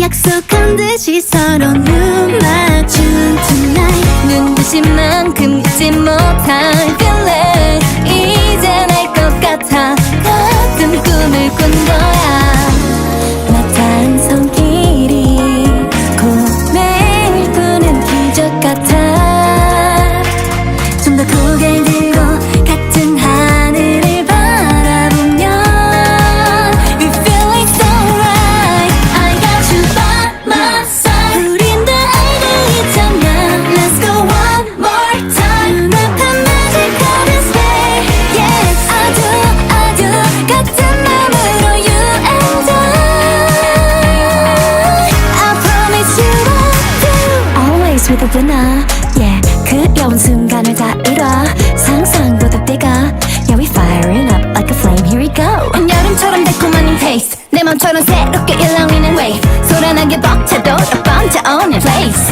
약속한 듯이 서로 눈 맞춘 tonight. 눈부신 만큼 잊지 못할 그려운 순간을 다 이뤄 상상보다 뛰가 Yeah we firing up like a flame Here we go 한여름처럼 달콤한 이 taste 내 맘처럼 새롭게 일렁이는 wave 소란하게 벅차도 나 번져 on your place